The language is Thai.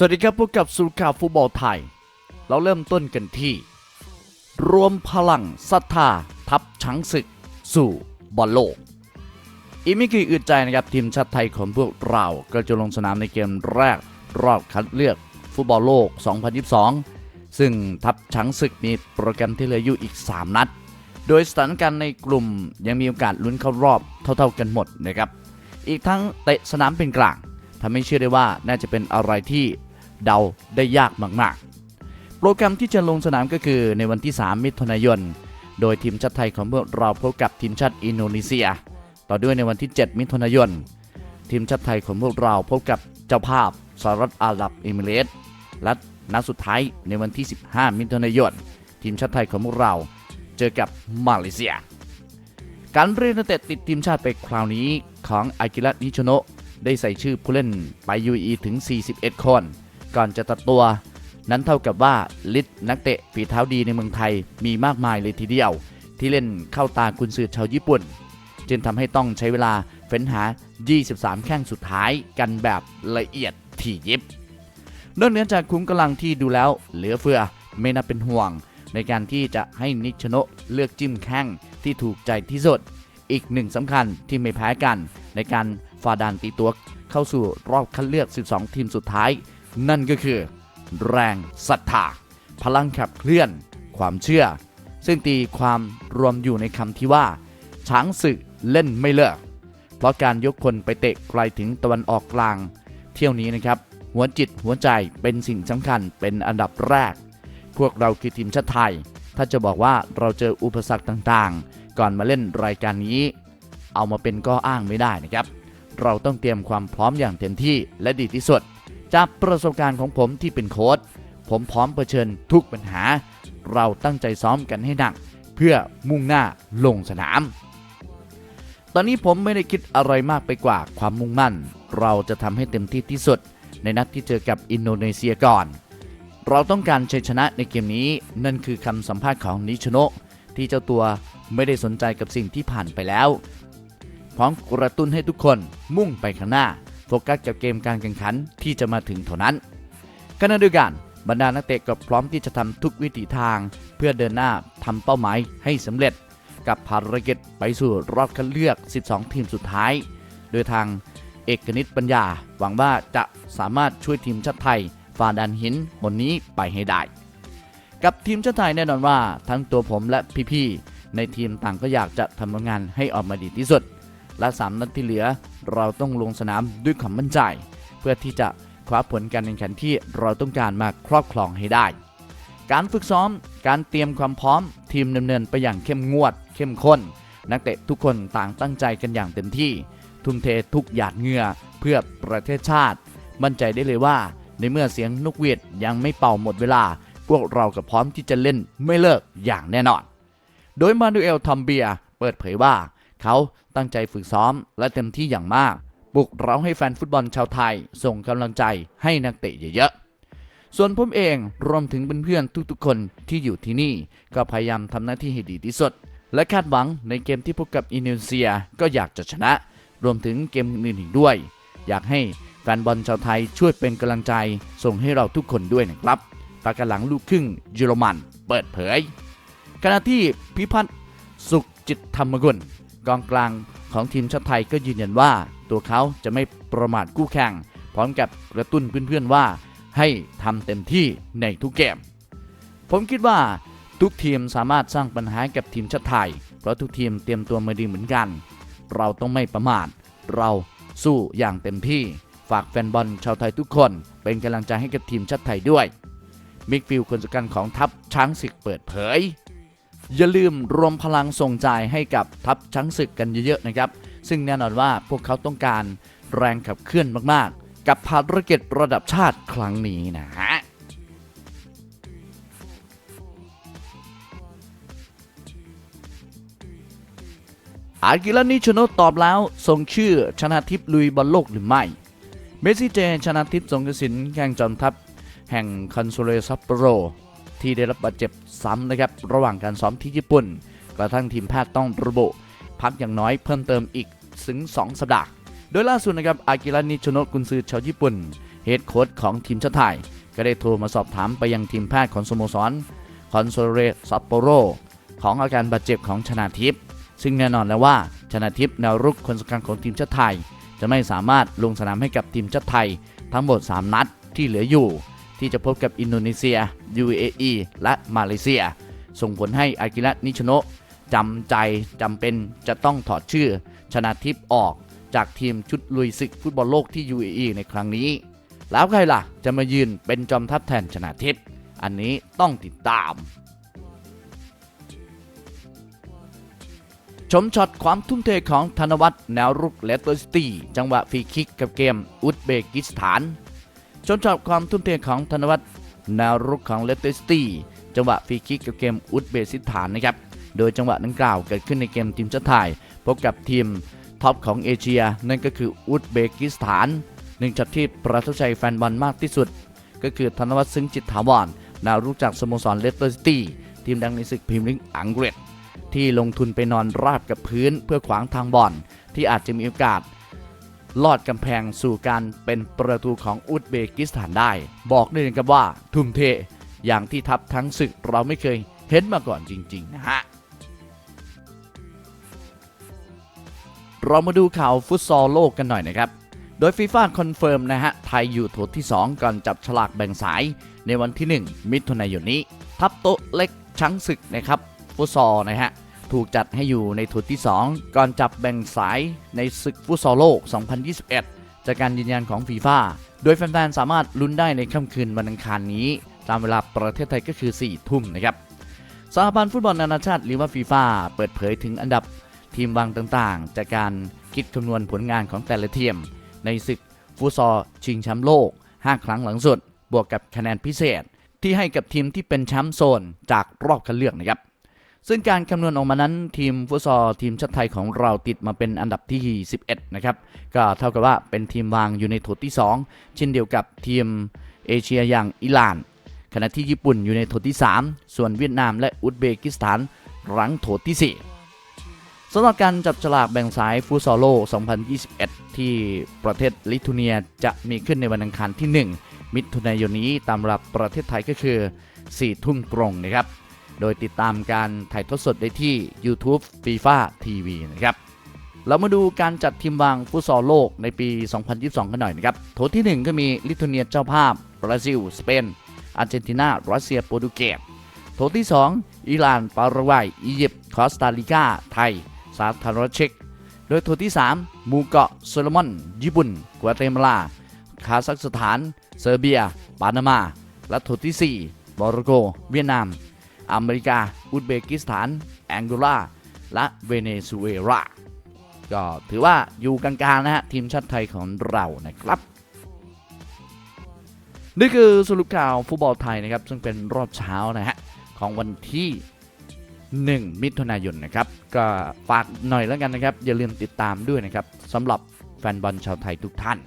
สวัสดีครับพบกับสุข่าวฟุตบอลไทย เราเริ่มต้นกันที่ รวมพลังศรัทธาทับช้างศึก สู่บอลโลก อีกไม่กี่อึดใจนะครับทีมชาติไทยของพวกเราก็จะลงสนามในเกมแรกรอบคัดเลือกฟุตบอลโลก 2022 ซึ่งทัพช้างศึกมีโปรแกรมที่เหลืออยู่อีก 3 นัด โดยสถานการณ์ในกลุ่มยังมีโอกาสลุ้นเข้ารอบเท่าๆกันหมดนะครับ อีกทั้งเตะสนามเป็นกลางทำให้เชื่อได้ว่าน่าจะเป็นอะไรที่ เดาได้ยากมากๆ โปรแกรมที่จะลงสนามก็คือในวันที่ 3 มิถุนายน โดยทีมชาติไทยของพวกเราพบกับทีมชาติอินโดนีเซีย ต่อด้วยในวันที่ 7 มิถุนายน ทีมชาติไทยของพวกเราพบกับเจ้าภาพสหรัฐอาหรับเอมิเรตส์และนัดสุดท้ายในวันที่ 15 มิถุนายน ทีมชาติไทยของพวกเราเจอกับมาเลเซีย การเรียนักเตะติดทีมชาติไปคราวนี้ของอากิระนิชโนะได้ใส่ชื่อผู้เล่นไป UAE ถึง 41 คน ก่อนจะตัดตัว นั้นเท่ากับว่าลิสต์นักเตะฝีเท้าดีในเมืองไทยมีมากมายเลยทีเดียว ที่เล่นเข้าตากุนซือชาวญี่ปุ่น จึงทำให้ต้องใช้เวลาเฟ้นหา 23 แข้งสุดท้ายกันแบบละเอียดถี่ยิบนอกเหนือจากคุ้มกำลังที่ดูแล้วเหลือเฟือไม่น่าเป็นห่วง ในการที่จะให้นิชโนเลือกจิ้มแข้งที่ถูกใจที่สุด อีกหนึ่งสำคัญที่ไม่แพ้กัน ในการฝ่าดานตีตัวเข้าสู่รอบคัดเลือก 12 ทีมสุดท้าย นั่นก็คือ แรงศรัทธา พลังขับเคลื่อน ความเชื่อ ซึ่งตีความรวมอยู่ในคำที่ว่า ช้างศึกเล่นไม่เลิก เพราะการยกคนไปเตะไกลถึงตะวันออกกลาง เที่ยวนี้นะครับ หัวจิตหัวใจเป็นสิ่งสำคัญเป็นอันดับแรก พวกเราคือทีมชาติไทย ถ้าจะบอกว่าเราเจออุปสรรคต่างๆ ก่อนมาเล่นรายการนี้ เอามาเป็นก็อ้างไม่ได้นะครับเราต้องเตรียมความพร้อมอย่างเต็มที่และดีที่สุด จากประสบการณ์ของผมที่เป็นโค้ชผมพร้อมเผชิญทุกปัญหา เราตั้งใจซ้อมกันให้หนัก เพื่อมุ่งหน้าลงสนาม ตอนนี้ผมไม่ได้คิดอะไรมากไปกว่าความมุ่งมั่น เราจะทำให้เต็มที่ที่สุด ในนัดที่เจอกับอินโดนีเซียก่อน เราต้องการชัยชนะในเกมนี้นั่นคือคำสัมภาษณ์ของนิชโนะที่เจ้าตัวไม่ได้สนใจกับสิ่งที่ผ่านไปแล้วพร้อมกระตุ้นให้ทุกคนมุ่งไปข้างหน้า โฟกัสกับเกมการแข่งขันที่จะมาถึงเท่านั้นขณะเดียวกันบรรดานักเตะก็พร้อมที่จะทำทุกวิถีทาง เพื่อเดินหน้าทำเป้าหมายให้สำเร็จ กับภารกิจไปสู่รอบคัดเลือก 12 ทีมสุดท้าย โดยทางเอกนิตปัญญา หวังว่าจะสามารถช่วยทีมชาติไทยฝ่าดันหินบนนี้ไปให้ได้ กับทีมชาติไทยแน่นอนว่า ทั้งตัวผมและพี่ๆในทีมต่างก็อยากจะทำงานให้ออกมาดีที่สุด และสามนัดที่เหลือ เราต้องลงสนามด้วยความมั่นใจ เพื่อที่จะคว้าผลการแข่งขันที่เราต้องการมาครอบครองให้ได้ การฝึกซ้อม การเตรียมความพร้อม ทีมดำเนินไปอย่างเข้มงวด เข้มข้น นักเตะทุกคนต่างตั้งใจกันอย่างเต็มที่ ทุ่มเททุกหยาดเหงื่อเพื่อประเทศชาติ มั่นใจได้เลยว่า ในเมื่อเสียงนกหวีดยังไม่เป่าหมดเวลา พวกเราก็พร้อมที่จะเล่นไม่เลิกอย่างแน่นอน โดยมานูเอลทอมเบียเปิดเผยว่า เขาตั้งใจฝึกซ้อมและเต็มที่อย่างมากปลุกเร้าให้แฟนฟุตบอลชาวไทย ส่งกำลังใจให้นักเตะเยอะๆ ส่วนผมเองรวมถึงเพื่อนๆทุกๆ คนที่อยู่ที่นี่ ก็พยายามทำหน้าที่ให้ดีที่สุด และคาดหวังในเกมที่พบกับอินโดนีเซียก็อยากจะชนะ รวมถึงเกมอื่นๆด้วย อยากให้แฟนบอลชาวไทยช่วยเป็นกำลังใจ ส่งให้เราทุกคนด้วยนะครับปากกหลังลูกครึ่งเยอรมัน เปิดเผยขณะที่พิพัฒน์สุขจิตธรรมกุล กองกลางของทีมชาติไทยก็ยืนยันว่า ตัวเขาจะไม่ประมาทคู่แข่ง พร้อมกับกระตุ้นเพื่อนๆว่า ให้ทำเต็มที่ในทุกเกม ผมคิดว่าทุกทีมสามารถสร้างปัญหากับทีมชาติไทย เพราะทุกทีมเตรียมตัวมาดีเหมือนกัน เราต้องไม่ประมาท เราสู้อย่างเต็มที่ ฝากแฟนบอลชาวไทยทุกคน เป็นกำลังใจให้กับทีมชาติไทยด้วย มิกฟิลคนสำคัญของทัพช้างศึกเปิดเผย อย่าลืมรวมพลังส่งใจให้กับทัพช้างศึกกันเยอะๆนะครับ ซึ่งแน่นอนว่าพวกเขาต้องการแรงขับเคลื่อนมากๆ กับภารกิจระดับชาติครั้งนี้นะฮะอากิระนิชโนตอบแล้วส่งชื่อชนะทิพย์ลุยบอลโลกหรือไม่ เมสซี่เจชนะทิพย์สงกระสินแข่งจอมทัพ แห่งคอนโซเลซัปโปโร ที่ได้รับบาดเจ็บซ้ำนะครับระหว่างการซ้อมที่ญี่ปุ่น กระทั่งทีมแพทย์ต้องระบุ พักอย่างน้อยเพิ่มเติมอีกถึง 2 สัปดาห์ โดยล่าสุดนะครับอากิระนิชโนะกุนซือชาวญี่ปุ่นเฮเฮดโค้ชของทีมชาติไทย ก็ได้โทรมาสอบถามไปยังทีมแพทย์ของสโมสรคอนโซเรซัปโปโรของอาการบาดเจ็บของชนาทิพย์ซึ่งแน่นอนแล้วว่าชนาทิพย์แนวรุกคนสำคัญของทีมชาติไทย จะไม่สามารถลงสนามให้กับทีมชาติไทย ทั้งหมด 3 นัดที่เหลืออยู่ ที่จะพบกับอินโดนีเซีย UAE และมาเลเซีย ส่งผลให้อากิระนิชโนะจำใจจำเป็นจะต้องถอดชื่อ ชนะทิพย์ออกจากทีมชุดลุยศึกฟุตบอลโลกที่ UAE ในครั้งนี้ แล้วใครล่ะจะมายืนเป็นจอมทัพแทนชนะทิพย์อันนี้ต้องติดตาม ชมช็อตความทุ่มเทของธนวัฒน์แนวรุกเลสเตอร์ซิตี้จังหวะฟรีคิกกับเกมอุซเบกิสถาน ชมช็อตความทุ่มเทของธนวัฒน์แนวรุกของเลสเตอร์ซิตี้จังหวะฟรีคิกกับเกมอุซเบกิสถานนะครับ โดยจังหวะดังกล่าวเกิดขึ้นในเกมทีมชาติไทยพบกับทีมท็อปของเอเชีย นั่นก็คืออุซเบกิสถานหนึ่งช็อตที่ประทับใจแฟนบอลมากที่สุด ก็คือธนวัฒน์ซึ้งจิตถาวรนารู้จากสโมสรเลสเตอร์ซิตี้ทีมดังในศึกพรีเมียร์ลีกอังกฤษที่ลงทุนไปนอนราบกับพื้นเพื่อขวางทางบอลที่อาจจะมีโอกาส ลอดกำแพงสู่การเป็นประตูของอุซเบกิสถานได้ บอกได้เลยครับว่า ทุ่มเทอย่างที่ทัพทั้งศึกเราไม่เคยเห็นมาก่อนจริง ๆ นะฮะ เรามาดูข่าวฟุตซอลโลกกันหน่อยนะครับ โดยฟีฟ่าคอนเฟิร์มนะฮะ ไทยอยู่โถที่ 2 ก่อนจับฉลากแบ่งสายในวันที่ 1 มิถุนายนนี้ ทัพโต๊ะเล็กช้างศึกนะครับฟุตซอลนะฮะ ถูกจัดให้อยู่ในโถที่ 2 ก่อนจับแบ่งสายในศึกฟุตซอลโลก 2021 จากการยืนยันของฟีฟ่าโดยแฟนๆ สามารถลุ้นได้ในค่ำคืนวันอังคารนี้ ตามเวลาประเทศไทยก็คือ 4 ทุ่มนะครับสหพันธ์ฟุตบอลนานาชาติหรือว่าฟีฟ่าเปิดเผยถึงอันดับทีมวางต่างๆ จากการคิดคำนวณผลงานของแต่ละทีมในศึกฟุตซอลชิงแชมป์โลก 5 ครั้งหลังสุด บวกกับคะแนนพิเศษ ที่ให้กับทีมที่เป็นแชมป์โซนจากรอบคัดเลือกนะครับ ซึ่งการคำนวณออกมานั้นทีมฟุตซอลทีมชาติไทยของเราติดมาเป็นอันดับที่ 11 นะครับ ก็เท่ากับว่าเป็นทีมวางอยู่ในโถที่ 2 เช่นเดียวกับทีมเอเชียอย่างอิหร่าน ขณะที่ญี่ปุ่นอยู่ในโถที่ 3 ส่วนเวียดนามและอุซเบกิสถานรั้งโถที่ 4สำหรับการจับฉลากแบ่งสายฟุตซอลโล 2021 ที่ประเทศลิทัวเนียจะมีขึ้นในวันอังคารที่ 1 มิถุนายนนี้ตามรับประเทศไทยก็คือ 4 ทุ่มตรงนะครับ โดยติดตามการถ่ายทอดสดได้ที่ YouTube FIFA TV นะครับเรามาดูการจัดทีมวางฟุตซอลโลกในปี 2022 กันหน่อยนะครับ โถที่ 1 ก็มีลิทัวเนียเจ้าภาพ บราซิล สเปน อาร์เจนตินา รัสเซีย โปรตุเกส โถที่ 2 อิหร่าน ปารากวัย อียิปต์ คอสตาริกา ไทย สาธารณรัฐเช็ก โดยโถที่ 3 มูเกาะโซโลมอน ญี่ปุ่น กัวเตมาลา คาซัคสถาน เซอร์เบีย ปานามา และโถที่ 4มร็อกโก เวียดนาม อเมริกา อุซเบกิสถาน แองโกลา และเวเนซุเอลา ก็ถือว่าอยู่กลางๆนะฮะ ทีมชาติไทยของเรานะครับ นี่คือสรุปข่าวฟุตบอลไทยนะครับ ซึ่งเป็นรอบเช้านะฮะ ของวันที่1มิถุนายนนะครับ ก็ฝากหน่อยแล้วกันนะครับ อย่าลืมติดตามด้วยนะครับสำหรับแฟนบอลชาวไทยทุกท่าน